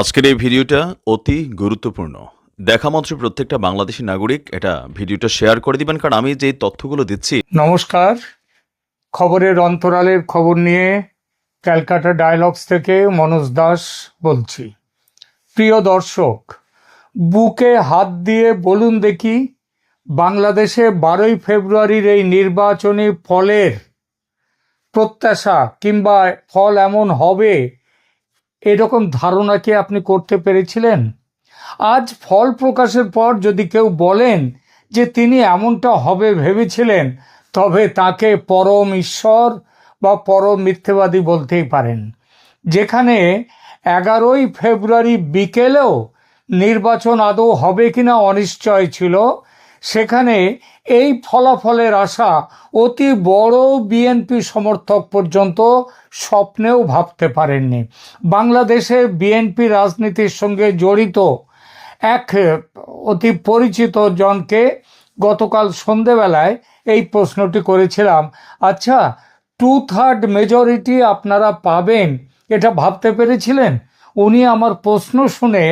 আজকের এই ভিডিওটা অতি গুরুত্বপূর্ণ। দেখা মাত্র প্রত্যেকটা বাংলাদেশি নাগরিক এটা ভিডিওটা শেয়ার করে দিবেন, কারণ আমি যে তথ্যগুলো দিচ্ছি নমস্কার। খবরের অন্তরালের খবর নিয়ে ক্যালকাটা ডায়ালগস থেকে মনোজ দাস বলছি। প্রিয় দর্শক, বুকে হাত দিয়ে বলুন দেখি, বাংলাদেশে বারোই ফেব্রুয়ারির এই নির্বাচনী ফলের প্রত্যাশা কিংবা ফল এমন হবে এরকম ধারণা কি আপনি করতে পেরেছিলেন? আজ ফল প্রকাশের পর যদি কেউ বলেন যে তিনি এমনটা হবে ভেবেছিলেন, তবে তাকে পরম ঈশ্বর বা পরম মিথ্যেবাদী বলতেই পারেন। যেখানে এগারোই ফেব্রুয়ারি বিকেলেও নির্বাচন আদৌ হবে কিনা অনিশ্চয় ছিল সেখানে এই ফলাফলের আশা অতি বড় বিএনপি সমর্থক পর্যন্ত স্বপ্নেও ভাবতে পারেননি। বাংলাদেশে বিএনপি রাজনীতির সঙ্গে জড়িত এক অতি পরিচিত জনকে গতকাল সন্ধেবেলায় এই প্রশ্নটি করেছিলাম। আচ্ছা টু থার্ড মেজরিটি আপনারা পাবেন, এটা ভাবতে পেরেছিলেন? উনি আমার প্রশ্ন শুনে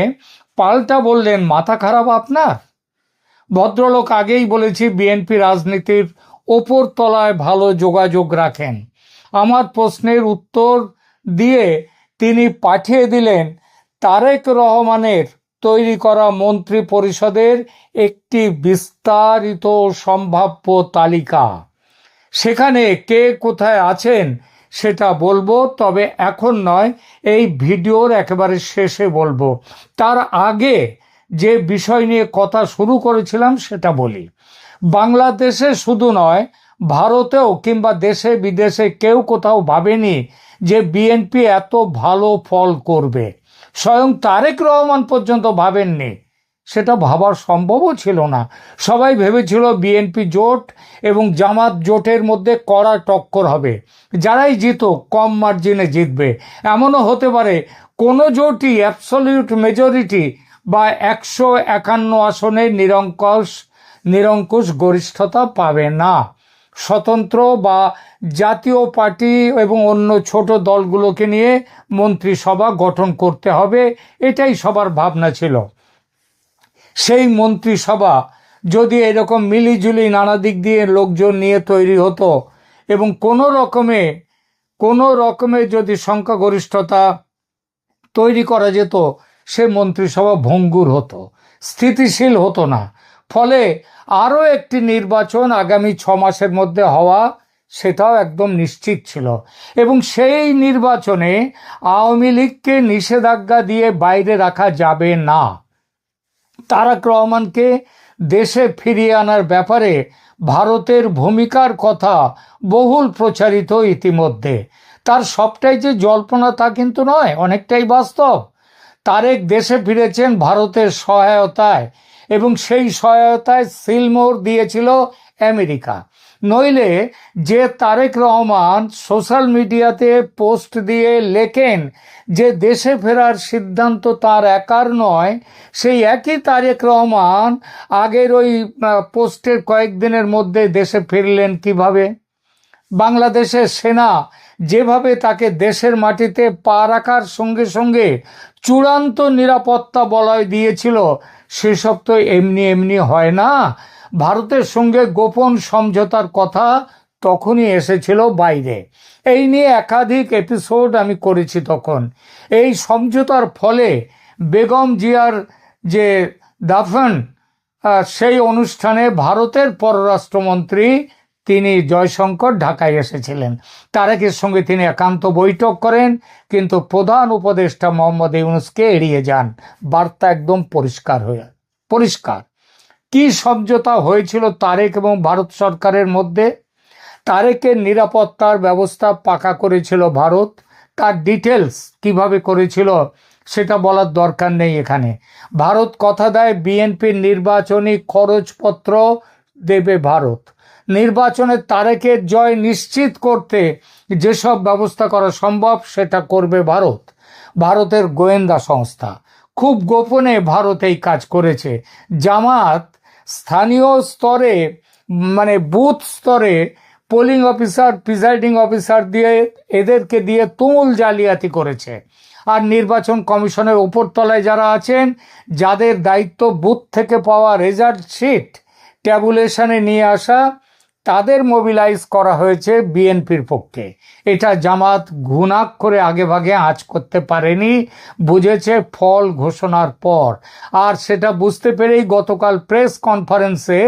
পাল্টা বললেন, মাথা খারাপ আপনার? ভদ্রলোক আগেই বলেছি, বিএনপি রাজনীতির ওপর তলায় ভালো যোগাযোগ রাখেন। আমার প্রশ্নের উত্তর দিয়ে তিনি পাঠিয়ে দিলেন তারেক রহমানের তৈরি করা মন্ত্রী পরিষদের একটি বিস্তারিত সম্ভাব্য তালিকা। সেখানে কে কোথায় আছেন সেটা বলব, তবে এখন নয়, এই ভিডিওর একেবারে শেষে বলব। তার আগে যে বিষয় নিয়ে কথা শুরু করেছিলাম সেটা বলি। বাংলাদেশে শুধু নয়, ভারতেও কিংবা দেশে বিদেশে কেউ কোথাও ভাবেনি যে বিএনপি এত ভালো ফল করবে। স্বয়ং তারেক রহমান পর্যন্ত ভাবেননি। সেটা ভাবার সম্ভবও ছিল না। সবাই ভেবেছিল বিএনপি জোট এবং জামাত জোটের মধ্যে কড়া টক্কর হবে। যারাই জিত কম মার্জিনে জিতবে। এমনও হতে পারে, কোনো জোটই অ্যাবসলিউট মেজরিটি বা একশো একান্ন আসনে নিরঙ্কুশ নিরঙ্কুশ গরিষ্ঠতা পাবে না। স্বতন্ত্র বা জাতীয় পার্টি এবং অন্য ছোট দলগুলোকে নিয়ে মন্ত্রিসভা গঠন করতে হবে, এটাই সবার ভাবনা ছিল। সেই মন্ত্রিসভা যদি এরকম মিলিজুলি নানা দিক দিয়ে লোকজন নিয়ে তৈরি হতো এবং কোনো রকমে কোনো রকমে যদি সংখ্যাগরিষ্ঠতা তৈরি করা যেত সে মন্ত্রিসভা ভঙ্গুর হতো, স্থিতিশীল হতো না। ফলে আরও একটি নির্বাচন আগামী ছ মাসের মধ্যে হওয়া সেটাও একদম নিশ্চিত ছিল। এবং সেই নির্বাচনে আওয়ামী লীগকে নিষেধাজ্ঞা দিয়ে বাইরে রাখা যাবে না। তারাক রহমানকে দেশে ফিরিয়ে আনার ব্যাপারে ভারতের ভূমিকার কথা বহুল প্রচারিত ইতিমধ্যে। তার সবটাই যে জল্পনা তা কিন্তু নয়, অনেকটাই বাস্তব। তারেক দেশে ফিরেছেন ভারতের সহায়তায় এবং সেই সহায়তায় সিলমোর দিয়েছিল আমেরিকা। নইলে যে তারেক রহমান সোশ্যাল মিডিয়াতে পোস্ট দিয়ে লেখেন যে দেশে ফেরার সিদ্ধান্ত তার একার নয়, সেই একই তারেক রহমান আগের ওই পোস্টের কয়েকদিনের মধ্যে দেশে ফিরলেন কীভাবে? বাংলাদেশের সেনা যেভাবে তাকে দেশের মাটিতে পা রাখার সঙ্গে সঙ্গে চূড়ান্ত নিরাপত্তা বলয় দিয়েছিল, সেসব তো এমনি এমনি হয় না। ভারতের সঙ্গে গোপন সমঝোতার কথা তখনই এসেছিল বাইরে। এই নিয়ে একাধিক এপিসোড আমি করেছি তখন। এই সমঝোতার ফলে বেগম জিয়ার যে দাফন সেই অনুষ্ঠানে ভারতের পররাষ্ট্রমন্ত্রী তিনি জয়শঙ্কর ঢাকায় এসেছিলেন। তারেকের সঙ্গে তিনি একান্ত বৈঠক করেন, কিন্তু প্রধান উপদেষ্টা মোহাম্মদ ইউনুসকে এড়িয়ে যান। বার্তা একদম পরিষ্কার হয়ে, পরিষ্কার। কি সমঝোতা হয়েছিল তারেক এবং ভারত সরকারের মধ্যে? তারেকের নিরাপত্তার ব্যবস্থা পাকা করেছিল ভারত। তার ডিটেলস কীভাবে করেছিল সেটা বলার দরকার নেই এখানে। ভারত কথা দেয় বিএনপির নির্বাচনী খরচপত্র দেবে ভারত। নির্বাচনে তারেকের জয় নিশ্চিত করতে যেসব ব্যবস্থা করা সম্ভব, সেটা করবে ভারত। ভারতের গোয়েন্দা সংস্থা। খুব গোপনে ভারত এই কাজ করেছে। জামাত স্থানীয় স্তরে মানে বুথ স্তরে পোলিং অফিসার, প্রিজাইডিং অফিসার দিয়ে এদেরকে দিয়ে তুমুল জালিয়াতি করেছে। আর নির্বাচন কমিশনের ওপর তলায় যারা আছেন, যাদের দায়িত্ব বুথ থেকে পাওয়া রেজাল্ট শিট, ট্যাবুলেশনে নিয়ে আসা তাদের মোবিলাইজ করা হয়েছে বিএনপির পক্ষে। এটা জামাত ঘুণাক করে আগে ভাগে আঁচ করতে পারেনি, বুঝেছে ফল ঘোষণার পর। আর সেটা বুঝতে পেরেই গতকাল প্রেস কনফারেন্সে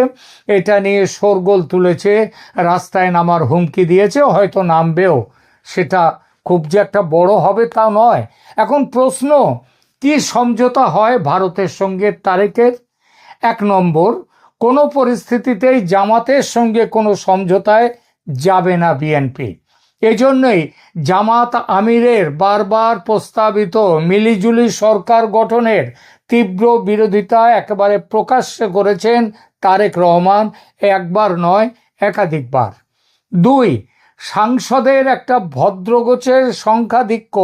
এটা নিয়ে শোরগোল তুলেছে, রাস্তায় নামার হুমকি দিয়েছে, হয়তো নামবেও। সেটা খুব যে একটা বড় হবে তা নয়। এখন প্রশ্ন, কি সমঝোতা হয় ভারতের সঙ্গে তারেকের? এক নম্বর কোনো পরিস্থিতিতেই জামাতের সঙ্গে কোনো সমঝোতায় যাবে না বিএনপি। এজন্যই জামাত আমিরের বারবার প্রস্তাবিত মিলিজুলি সরকার গঠনের তীব্র বিরোধিতা একেবারে প্রকাশ্যে করেছেন তারেক রহমান, একবার নয়, একাধিকবার। দুই, সাংসদের একটা ভদ্রগোছের সংখ্যাধিক্য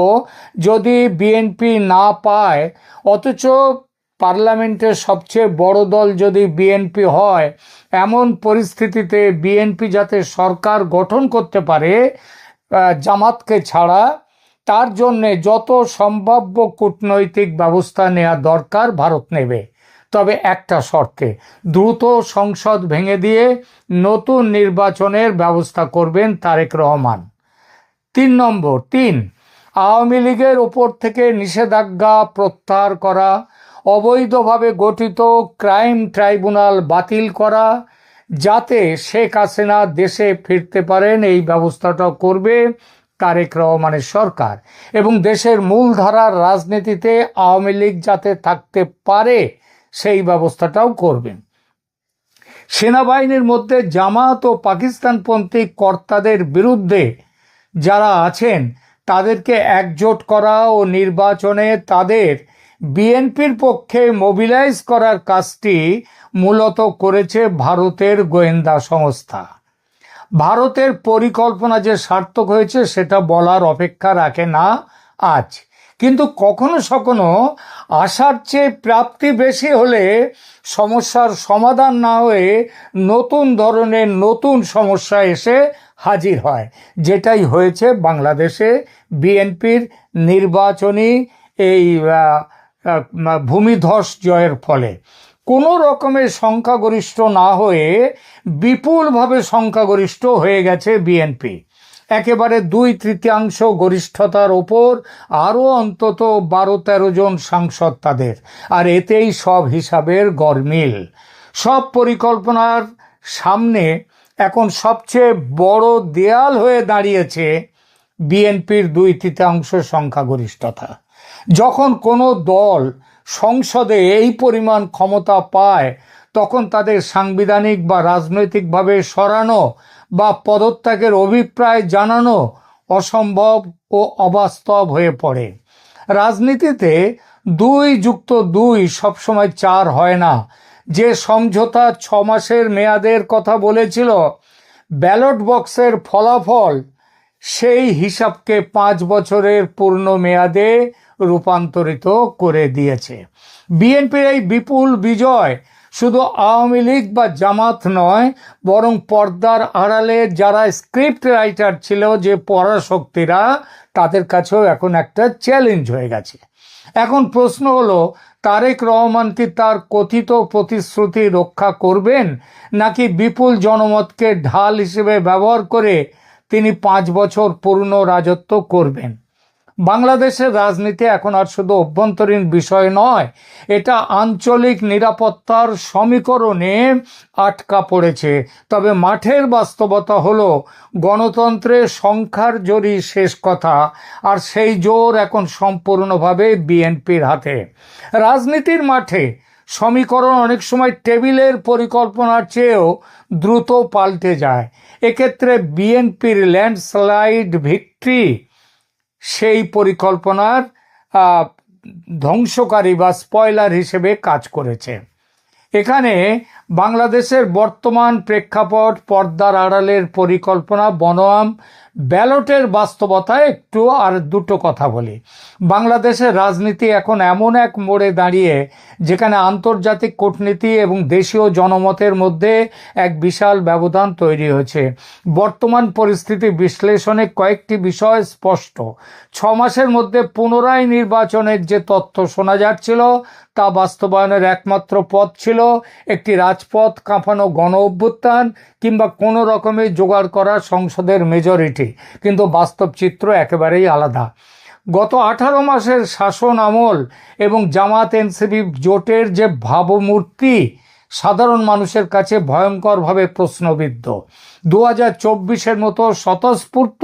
যদি বিএনপি না পায়, অথচ পার্লামেন্টের সবচেয়ে বড় দল যদি বিএনপি হয়, এমন পরিস্থিতিতে বিএনপি যাতে সরকার গঠন করতে পারে জামাতকে ছাড়া, তার জন্যে যত সম্ভাব্য কূটনৈতিক ব্যবস্থা নেওয়া দরকার ভারত নেবে। তবে একটা শর্তে, দ্রুত সংসদ ভেঙে দিয়ে নতুন নির্বাচনের ব্যবস্থা করবেন তারেক রহমান। তিন নম্বর, তিন, আওয়ামী লীগের ওপর থেকে নিষেধাজ্ঞা প্রত্যাহার করা অবৈধভাবে গঠিত ক্রাইম ট্রাইব্যুনাল বাতিল করা যাতে শেখ হাসিনা দেশে ফিরতে পারেন, এই ব্যবস্থাটা করবে তারেক রহমানের সরকার। এবং দেশের মূলধারার রাজনীতিতে আওয়ামী লীগ যাতে থাকতে পারে, সেই ব্যবস্থাটাও করবেন সেনাবাহিনীর মধ্যে জামাত ও পাকিস্তানপন্থী কর্তাদের বিরুদ্ধে যারা আছেন, তাদেরকে একজোট করা ও নির্বাচনে তাদের বিএনপির পক্ষে মোবিলাইজ করার কাজটি মূলত করেছে ভারতের গোয়েন্দা সংস্থা। ভারতের পরিকল্পনা যে সার্থক হয়েছে সেটা বলার অপেক্ষা রাখে না আজ। কিন্তু কখনো সখনো আশার চেয়ে প্রাপ্তি বেশি হলে সমস্যার সমাধান না হয়ে নতুন ধরনের নতুন সমস্যা এসে হাজির হয়। যেটাই হয়েছে বাংলাদেশে বিএনপির নির্বাচনী এই ভূমিধস জয়ের ফলে। কোনো রকমের সংখ্যাগরিষ্ঠ না হয়ে বিপুলভাবে সংখ্যাগরিষ্ঠ হয়ে গেছে বিএনপি। একেবারে দুই তৃতীয়াংশ গরিষ্ঠতার ওপর আরও অন্তত বারো তেরো জন সাংসদ তাদের, আর এতেই সব হিসাবের গরমিল সব পরিকল্পনার সামনে এখন সবচেয়ে বড় দেয়াল হয়ে দাঁড়িয়েছে বিএনপির দুই তৃতীয়াংশ সংখ্যাগরিষ্ঠতা। যখন কোনো দল সংসদে এই পরিমাণ ক্ষমতা পায়, তখন তাদের সাংবিধানিক বা রাজনৈতিকভাবে সরানো বা পদত্যাগের অভিপ্রায় জানানো অসম্ভব ও অবাস্তব হয়ে পড়ে। রাজনীতিতে দুই যুক্ত দুই সবসময় চার হয় না। যে সমঝোতা ছ মাসের মেয়াদের কথা বলেছিল, ব্যালট বক্সের ফলাফল সেই হিসাবকে পাঁচ বছরের পূর্ণ মেয়াদে রূপান্তরিত করে দিয়েছে। বিএনপির এই বিপুল বিজয় শুধু আওয়ামী লীগ বা জামাত নয়, বরং পর্দার আড়ালে যারা স্ক্রিপ্ট রাইটার ছিল যে পরাশক্তিরা, তাদের কাছেও এখন একটা চ্যালেঞ্জ হয়ে গেছে। এখন প্রশ্ন হলো, তারেক রহমান কি তার কথিত প্রতিশ্রুতি রক্ষা করবেন, নাকি বিপুল জনমতকে ঢাল হিসেবে ব্যবহার করে তিনি পাঁচ বছর পূর্ণ রাজত্ব করবেন? বাংলাদেশের রাজনীতি এখন আর শুধু অভ্যন্তরীণ বিষয় নয়, এটা আঞ্চলিক নিরাপত্তার সমীকরণে আটকা পড়েছে। তবে মাঠের বাস্তবতা হলো গণতন্ত্রের সংখ্যার জোরই শেষ কথা, আর সেই জোর এখন সম্পূর্ণভাবে বিএনপির হাতে। রাজনীতির মাঠে সমীকরণ অনেক সময় টেবিলের পরিকল্পনার চেয়েও দ্রুত পাল্টে যায়। এক্ষেত্রে বিএনপির ল্যান্ডস্লাইড ভিক্টরি সেই পরিকল্পনার ধ্বংসকারী বা স্পয়লার হিসেবে কাজ করেছে। এখানে বাংলাদেশের বর্তমান প্রেক্ষাপট, পর্দার আড়ালের পরিকল্পনা, বনাম, ব্যালটের বাস্তবতায় একটু আর দুটো কথা বলি। বাংলাদেশের রাজনীতি এখন এমন এক মোড়ে দাঁড়িয়ে, যেখানে আন্তর্জাতিক কূটনীতি এবং দেশীয় জনমতের মধ্যে এক বিশাল ব্যবধান তৈরি হয়েছে। বর্তমান পরিস্থিতি বিশ্লেষণে কয়েকটি বিষয় স্পষ্ট। ছ মাসের মধ্যে পুনরায় নির্বাচনের যে তথ্য শোনা যাচ্ছিল, তা বাস্তবায়নের একমাত্র পথ ছিল একটি রাজপথ কাঁপানো গণ অভ্যুত্থান কিংবা কোনো রকমে জোগাড় করা সংসদের মেজরিটি কিন্তু বাস্তব চিত্র একেবারেই আলাদা। গত আঠারো মাসের শাসন আমল এবং জামাত এনসিপি জোটের যে ভাবমূর্তি, সাধারণ মানুষের কাছে ভয়ঙ্করভাবে প্রশ্নবিদ্ধ। দু হাজার চব্বিশের মতো স্বতঃস্ফূর্ত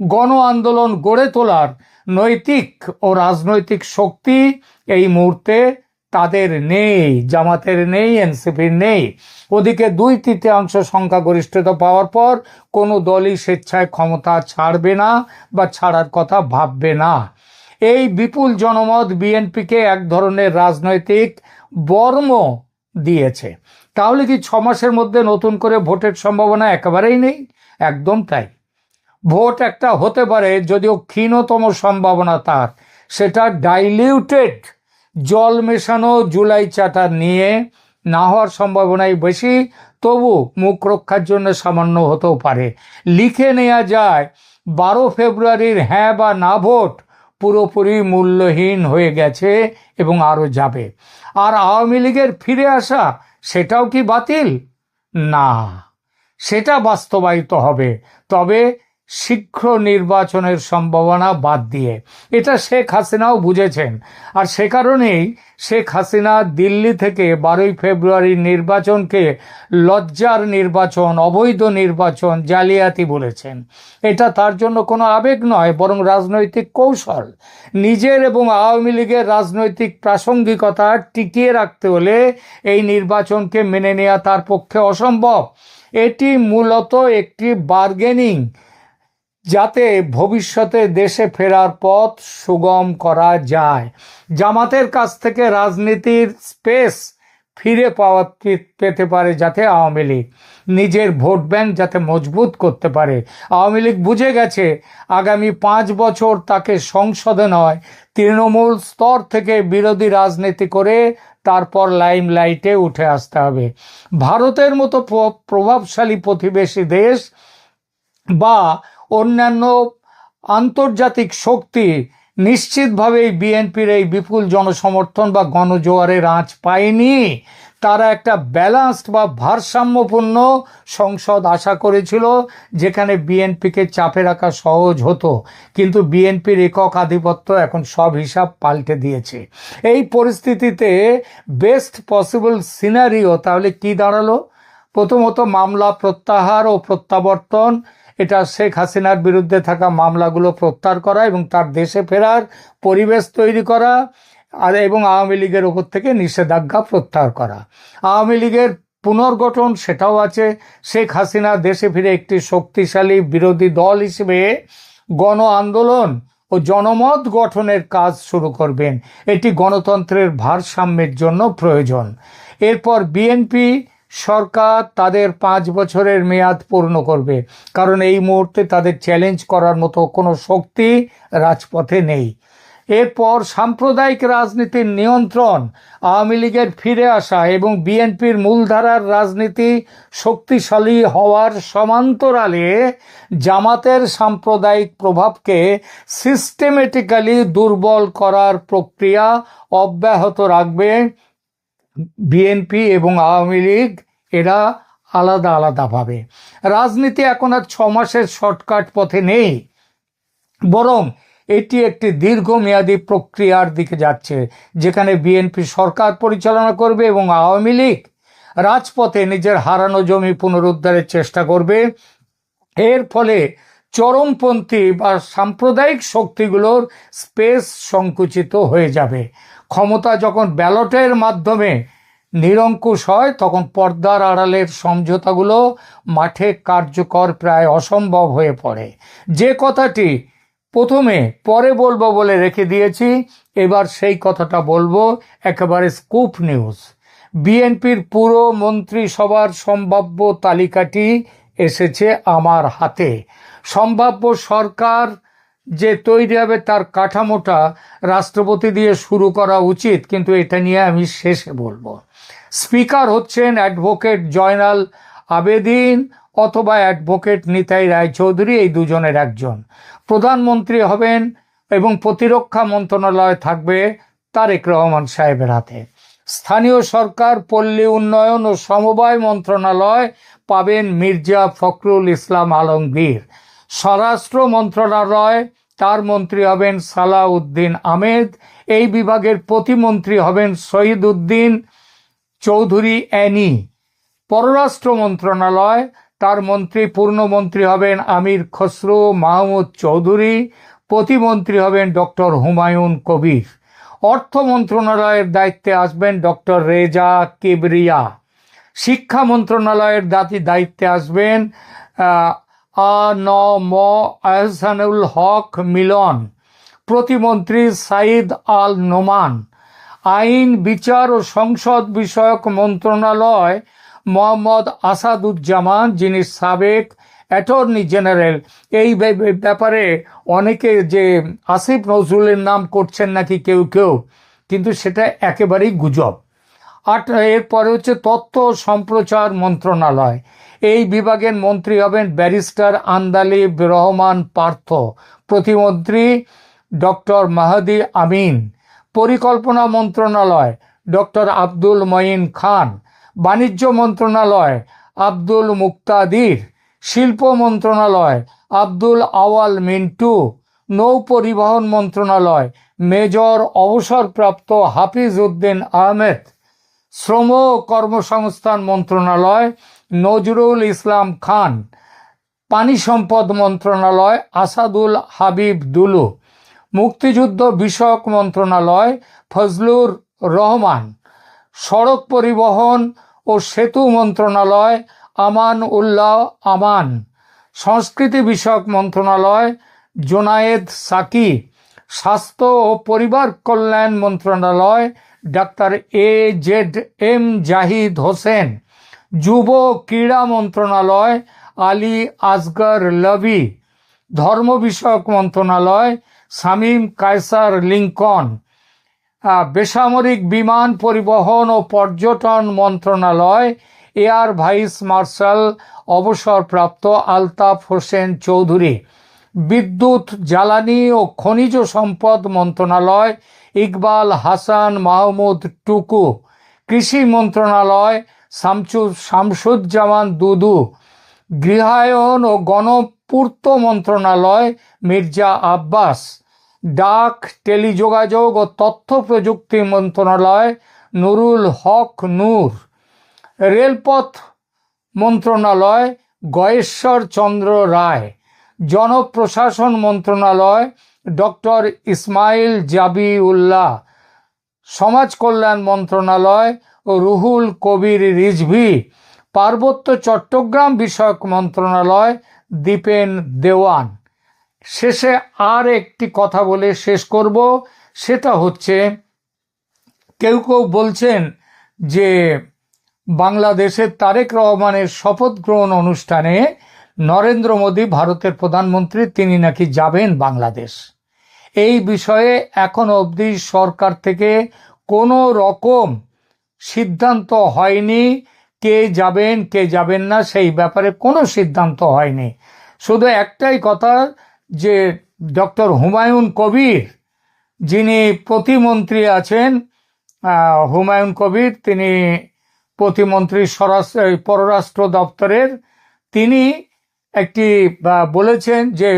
গণ আন্দোলন গড়ে তোলার নৈতিক ও রাজনৈতিক শক্তি এই মুহূর্তে তাদের নেই, জামাতের নেই, এনসিপির নেই। ওদিকে দুই তৃতীয়াংশ সংখ্যাগরিষ্ঠতা পাওয়ার পর কোনো দলই স্বেচ্ছায় ক্ষমতা ছাড়বে না বা ছাড়ার কথা ভাববে না। এই বিপুল জনমত বিএনপিকে এক ধরনের রাজনৈতিক বর্ম দিয়েছে। তাহলে কি ছ মাসের মধ্যে নতুন করে ভোটের সম্ভাবনা একেবারেই নেই? একদম তাই। ভোট একটা হতে পারে যদিও ক্ষীণতম সম্ভাবনা তার। সেটা ডাইলিউটেড জল মেশানো জুলাই চাটা নিয়ে না হওয়ার সম্ভাবনাই বেশি, তবু মুখ রক্ষার জন্য সামান্য হতেও পারে। লিখে নেওয়া যায়, বারো ফেব্রুয়ারির হ্যাঁ বা না ভোট পুরোপুরি মূল্যহীন হয়ে গেছে এবং আরও যাবে। আর আওয়ামী লীগের ফিরে আসা সেটাও কি বাতিল? না। সেটা বাস্তবায়িত হবে। তবে শীঘ্র নির্বাচনের সম্ভাবনা বাদ দিয়ে। এটা শেখ হাসিনাও বুঝেছেন। আর সে কারণেই শেখ হাসিনা দিল্লি থেকে বারোই ফেব্রুয়ারির নির্বাচনকে লজ্জার নির্বাচন, অবৈধ নির্বাচন, জালিয়াতি বলেছেন। এটা তার জন্য কোনো আবেগ নয়, বরং রাজনৈতিক কৌশল। নিজের এবং আওয়ামী লীগের রাজনৈতিক প্রাসঙ্গিকতা টিকিয়ে রাখতে হলে এই নির্বাচনকে মেনে নেওয়া তার পক্ষে অসম্ভব। এটি মূলত একটি বার্গেনিং যাতে ভবিষ্যতে দেশে ফেরার পথ সুগম করা যায়। জামাতের কাছ থেকে রাজনীতির স্পেস ফিরে পাওয়া পেতে পারে যাতে আওয়ামী লীগ। নিজের ভোট ব্যাংক যাতে মজবুত করতে পারে। আওয়ামী লীগ বুঝে গেছে, আগামী পাঁচ বছর তাকে সংসদে নয়, তৃণমূল স্তর থেকে বিরোধী রাজনীতি করে তারপর লাইম লাইটে উঠে আসতে হবে। ভারতের মতো প্রভাবশালী প্রতিবেশী দেশ বা অন্যান্য আন্তর্জাতিক শক্তি নিশ্চিতভাবেই বিএনপির এই বিপুল জনসমর্থন বা গণজোয়ারের আঁচ পায়নি। তারা একটা ব্যালান্সড বা ভারসাম্যপূর্ণ সংসদ আশা করেছিল, যেখানে বিএনপিকে চাপে রাখা সহজ হতো। কিন্তু বিএনপির একক আধিপত্য এখন সব হিসাব পাল্টে দিয়েছে। এই পরিস্থিতিতে বেস্ট পসিবল সিনারিও তাহলে কি দাঁড়াল? প্রথমত মামলা প্রত্যাহার ও প্রত্যাবর্তন এটা শেখ হাসিনার বিরুদ্ধে থাকা মামলাগুলো প্রত্যাহার করা এবং তার দেশে ফেরার পরিবেশ তৈরি করা আর এবং আওয়ামী লীগের ওপর থেকে নিষেধাজ্ঞা প্রত্যাহার করা। আওয়ামী লীগের পুনর্গঠন সেটাও আছে। শেখ হাসিনা দেশে ফিরে একটি শক্তিশালী বিরোধী দল হিসেবে গণ আন্দোলন ও জনমত গঠনের কাজ শুরু করবেন। এটি গণতন্ত্রের ভারসাম্যের জন্য প্রয়োজন। এরপর বিএনপি সরকার তাদের পাঁচ বছরের মেয়াদ পূর্ণ করবে। কারণ এই মুহূর্তে তাদের চ্যালেঞ্জ করার মতো কোনো শক্তি রাজপথে নেই। এরপর সাম্প্রদায়িক রাজনীতির নিয়ন্ত্রণ আওয়ামী লীগের ফিরে আসা এবং বিএনপির মূলধারার রাজনীতি শক্তিশালী হওয়ার সমান্তরালে জামাতের সাম্প্রদায়িক প্রভাবকে সিস্টেমেটিক্যালি দুর্বল করার প্রক্রিয়া অব্যাহত রাখবে। বিএনপি এবং আওয়ামী লীগ এরা আলাদা আলাদাভাবে রাজনীতি এখন আর ছ মাসের শর্টকাট পথে নেই। বরং এটি একটি দীর্ঘমেয়াদী প্রক্রিয়ার দিকে যাচ্ছে, যেখানে বিএনপি সরকার পরিচালনা করবে এবং আওয়ামী লীগ রাজপথে নিজের হারানো জমি পুনরুদ্ধারের চেষ্টা করবে। এর ফলে চরমপন্থী বা সাম্প্রদায়িক শক্তিগুলোর স্পেস সংকুচিত হয়ে যাবে। ক্ষমতা যখন ব্যালটের মাধ্যমে নিরঙ্কুশ হয়, তখন পর্দার আড়ালের সমঝোতাগুলো মাঠে কার্যকর প্রায় অসম্ভব হয়ে পড়ে। যে কথাটি প্রথমে পরে বলব বলে রেখে দিয়েছি, এবার সেই কথাটা বলব একেবারে স্কুপ নিউজ। বিএনপির পুরো মন্ত্রিসভার সম্ভাব্য তালিকাটি এসেছে আমার হাতে। সম্ভাব্য সরকার যে তৈরি হবে তার কাঠামোটা রাষ্ট্রপতি দিয়ে শুরু করা উচিত, কিন্তু এটা নিয়ে আমি শেষে বলব। স্পিকার হচ্ছেন অ্যাডভোকেট জয়নাল আবেদিন অথবা অ্যাডভোকেট নিতাই রায়চৌধুরী, এই দুজনের একজন। প্রধানমন্ত্রী হবেন এবং প্রতিরক্ষা মন্ত্রণালয় থাকবে তারেক রহমান সাহেবের হাতে। স্থানীয় সরকার, পল্লী উন্নয়ন ও সমবায় মন্ত্রণালয় পাবেন মির্জা ফখরুল ইসলাম আলমগীর। স্বরাষ্ট্র মন্ত্রণালয়, তার মন্ত্রী হবেন সালাউদ্দিন আহমেদ, এই বিভাগের প্রতিমন্ত্রী হবেন শহীদ উদ্দিন চৌধুরী অ্যানি। পররাষ্ট্র মন্ত্রণালয়, তার মন্ত্রী পূর্ণমন্ত্রী হবেন আমির খসরু মাহমুদ চৌধুরী, প্রতিমন্ত্রী হবেন ডক্টর হুমায়ুন কবির। অর্থ মন্ত্রণালয়ের দায়িত্বে আসবেন ডক্টর রেজা কিবরিয়া। শিক্ষা মন্ত্রণালয়ের দাতি দায়িত্বে আসবেন আ ন ম আহসানুল হক মিলন, প্রতিমন্ত্রী সাইদ আল নোমান, আইন, বিচার ও সংসদ বিষয়ক মন্ত্রণালয়, মোহাম্মদ আসাদুজ্জামান, যিনি সাবেক অ্যাটর্নি জেনারেল। এই ব্যাপারে অনেকে যে আসিফ নজরুলের নাম করছেন নাকি কেউ কেউ, কিন্তু সেটা একেবারেই গুজব। আট এরপরে হচ্ছে তথ্য সম্প্রচার মন্ত্রণালয়। এই বিভাগের মন্ত্রী হবেন ব্যারিস্টার আন্দালিব রহমান পার্থ, প্রতিমন্ত্রী ডক্টর মাহাদি আমিন, পরিকল্পনা মন্ত্রণালয় ডক্টর আব্দুল মঈন খান, বাণিজ্য মন্ত্রণালয় আব্দুল মুক্তাদির, শিল্প মন্ত্রণালয় আব্দুল আওয়াল মিন্টু, নৌ পরিবহন মন্ত্রণালয় মেজর অবসরপ্রাপ্ত হাফিজ উদ্দিন আহমেদ শ্রম ও কর্মসংস্থান মন্ত্রণালয় নজরুল ইসলাম খান, পানি সম্পদ মন্ত্রণালয় আসাদুল হাবিব দুলু, মুক্তিযুদ্ধ বিষয়ক মন্ত্রণালয় ফজলুর রহমান, সড়ক পরিবহন ও সেতু মন্ত্রণালয় আমান উল্লাহ আমান, সংস্কৃতি বিষয়ক মন্ত্রণালয় জোনায়েদ সাকি, স্বাস্থ্য ও পরিবার কল্যাণ মন্ত্রণালয় doctor A Z M Zahid Hossain, যুব ক্রীড়া মন্ত্রণালয়, আলী আসগর লবি, ধর্ম বিষয়ক মন্ত্রণালয়, শামীম কায়সার লিঙ্কন বেসামরিক বিমান পরিবহন ও পর্যটন মন্ত্রণালয়, এয়ার ভাইস মার্শাল অবসরপ্রাপ্ত আলতাফ হোসেন চৌধুরী, বিদ্যুৎ, জ্বালানি ও খনিজ সম্পদ মন্ত্রণালয় ইকবাল হাসান মাহমুদ টুকু, কৃষি মন্ত্রণালয়, শামসু, শামসুজ্জামান দুদু, গৃহায়ন ও গণপূর্ত মন্ত্রণালয়, মির্জা আব্বাস, ডাক, টেলিযোগাযোগ ও তথ্য প্রযুক্তি মন্ত্রণালয়, নুরুল হক নূর, রেলপথ মন্ত্রণালয়, গয়েশ্বর চন্দ্র রায়, জনপ্রশাসন মন্ত্রণালয় ডক্টর ইসমাইল জাবি উল্লাহ সমাজ কল্যাণ মন্ত্রণালয় ও রুহুল কবির রিজভি, পার্বত্য চট্টগ্রাম বিষয়ক মন্ত্রণালয় দীপেন দেওয়ান। শেষে আর একটি কথা বলে শেষ করব, সেটা হচ্ছে, কেউ কেউ বলছেন যে বাংলাদেশের তারেক রহমানের শপথ গ্রহণ অনুষ্ঠানে নরেন্দ্র মোদী ভারতের প্রধানমন্ত্রী, তিনি নাকি যাবেন বাংলাদেশ? এই বিষয়ে এখন অবধি সরকার থেকে কোনো রকম সিদ্ধান্ত হয়নি। কে যাবেন কে যাবেন না, সেই ব্যাপারে কোনো সিদ্ধান্ত হয়নি। শুধু একটাই কথা যে ডক্টর হুমায়ুন কবির, যিনি প্রতিমন্ত্রী আছেন হুমায়ুন কবির, তিনি প্রতিমন্ত্রী স্বরাষ্ট্র পররাষ্ট্র দপ্তরের, তিনি একটি বলেছেন যে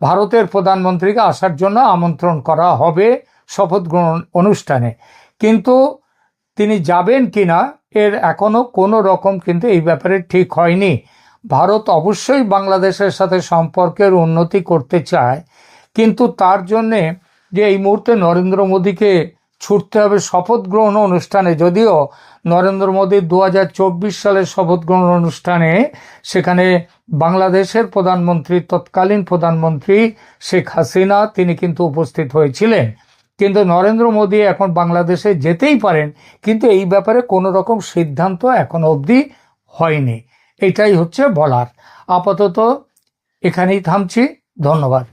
ভারতের প্রধানমন্ত্রীকে আসার জন্য আমন্ত্রণ করা হবে শপথ গ্রহণ অনুষ্ঠানে। কিন্তু তিনি যাবেন কিনা, এর এখনও কোনো রকম কিন্তু এই ব্যাপারে ঠিক হয়নি। ভারত অবশ্যই বাংলাদেশের সাথে সম্পর্কের উন্নতি করতে চায়, কিন্তু তার জন্যে যে এই মুহূর্তে নরেন্দ্র মোদীকে ছুটতে হবে শপথ গ্রহণ অনুষ্ঠানে, যদিও নরেন্দ্র মোদী দু সালের শপথ গ্রহণ অনুষ্ঠানে সেখানে বাংলাদেশের প্রধানমন্ত্রী, তৎকালীন প্রধানমন্ত্রী শেখ হাসিনা, তিনি কিন্তু উপস্থিত হয়েছিলেন। কিন্তু নরেন্দ্র মোদী এখন বাংলাদেশে যেতেই পারেন, কিন্তু এই ব্যাপারে কোনো রকম সিদ্ধান্ত এখন অবধি হয়নি। এটাই হচ্ছে বলার। আপাতত এখানেই থামছি। ধন্যবাদ।